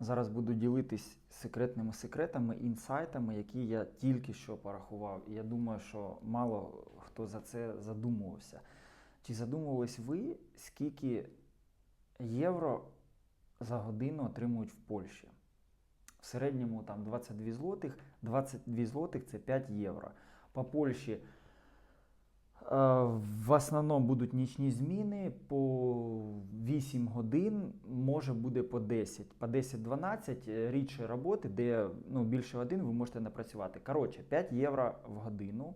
Зараз буду ділитись секретними секретами, інсайтами, які я тільки що порахував. І я думаю, що мало хто за це задумувався. Чи задумувались ви, скільки євро за годину отримують в Польщі? В середньому там 22 злотих, 22 злотих це 5 євро. По Польщі в основному будуть нічні зміни по 8 годин, може буде по 10, по 10-12 е, рідші роботи, де ну, більше годин ви можете напрацювати. Коротше, 5 євро в годину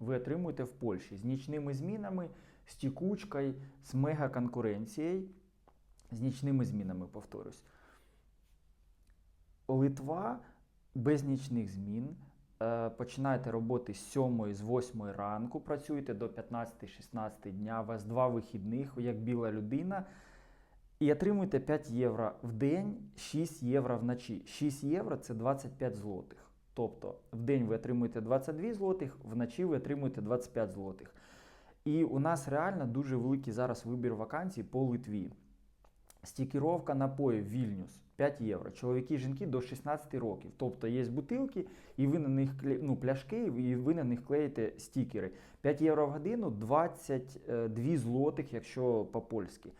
ви отримуєте в Польщі з нічними змінами, з тікучкою, з мегаконкуренцією, з нічними змінами, повторюсь. Литва без нічних змін. Е, Починаєте роботи з 7, з 8 ранку, працюєте до 15-16 дня, у вас два вихідних, як біла людина. І отримуєте 5 євро в день, 6 євро вночі. 6 євро це 25 злотих. Тобто в день ви отримуєте 22 злотих, вночі ви отримуєте 25 злотих. І у нас реально дуже великий зараз вибір вакансій по Литві. Стікіровка напоїв Вільнюс 5 євро. Чоловіки і жінки до 16 років. Тобто є бутилки, і ви на них ну, пляшки, і ви на них клеїте стікери. 5 євро в годину, 22 злотих, якщо по-польськи.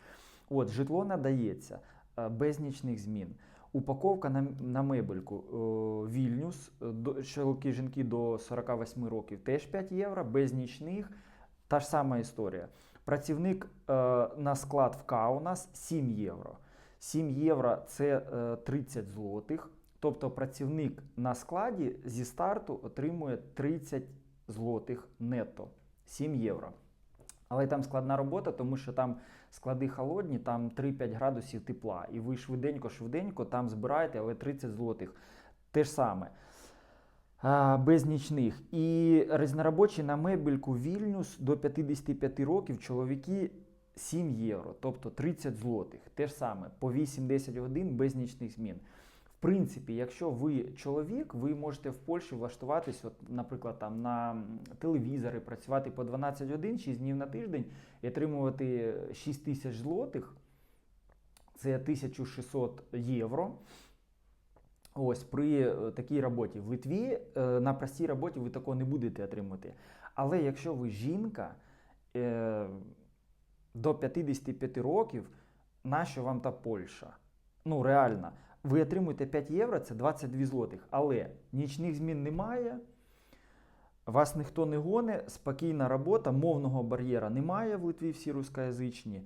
От, житло надається е, без нічних змін. Упаковка на, на мебельку е, Вільнюс, е, до- чоловіки жінки до 48 років теж 5 євро, без нічних. Та ж сама історія. Працівник е, на склад в Каунас 7 євро. 7 євро це е, 30 злотих. Тобто працівник на складі зі старту отримує 30 злотих нетто. 7 євро. Але там складна робота, тому що там склади холодні, там 3-5 градусів тепла. І ви швиденько-швиденько там збираєте, але 30 злотих. Те ж саме. Без нічних. І різноробочі на мебельку Вільнюс до 55 років чоловіки 7 євро, тобто 30 злотих. Те ж саме, по 8-10 годин без нічних змін. В принципі, якщо ви чоловік, ви можете в Польщі влаштуватись, от, наприклад, там на телевізори, працювати по 12 годин, 6 днів на тиждень і отримувати 6 тисяч злотих, це 1600 євро. Ось при е, такій роботі в Литві е, на простій роботі ви такого не будете отримати. Але якщо ви жінка е, до 55 років, нащо вам та Польща? Ну, реально, ви отримуєте 5 євро, це 22 злотих. Але нічних змін немає, вас ніхто не гоне, спокійна робота, мовного бар'єра немає в Литві всі рускоязичні.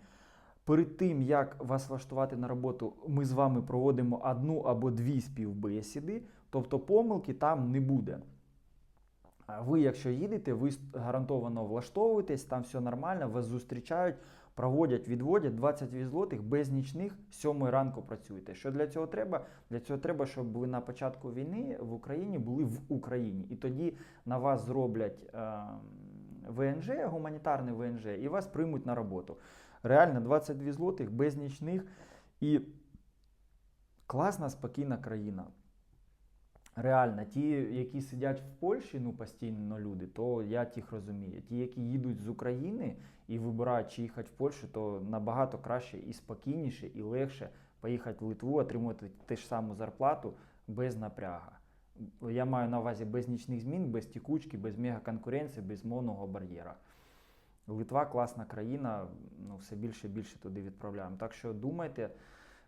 Перед тим, як вас влаштувати на роботу, ми з вами проводимо одну або дві співбесіди, тобто помилки там не буде. Ви, якщо їдете, ви гарантовано влаштовуєтесь, там все нормально, вас зустрічають, проводять, відводять 20 злотих без нічних, з 7 ранку працюєте. Що для цього треба? Для цього треба, щоб ви на початку війни в Україні були в Україні. І тоді на вас зроблять е, ВНЖ, гуманітарний ВНЖ, і вас приймуть на роботу. Реально 22 злотих без нічних. І класна, спокійна країна. Реально, ті, які сидять в Польщі, ну постійно люди, то я тих розумію. Ті, які їдуть з України і вибирають, чи їхати в Польщу, то набагато краще і спокійніше, і легше поїхати в Литву, отримувати те ж саму зарплату без напряга. Я маю на увазі без нічних змін, без тікучки, без мегаконкуренції, без мовного бар'єра. Литва класна країна, ну все більше і більше туди відправляємо. Так що думайте,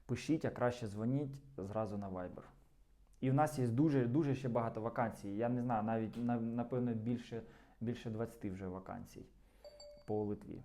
пишіть, а краще дзвоніть зразу на Viber. І в нас є дуже дуже ще багато вакансій. Я не знаю, навіть напевно більше, більше 20 вже вакансій по Литві.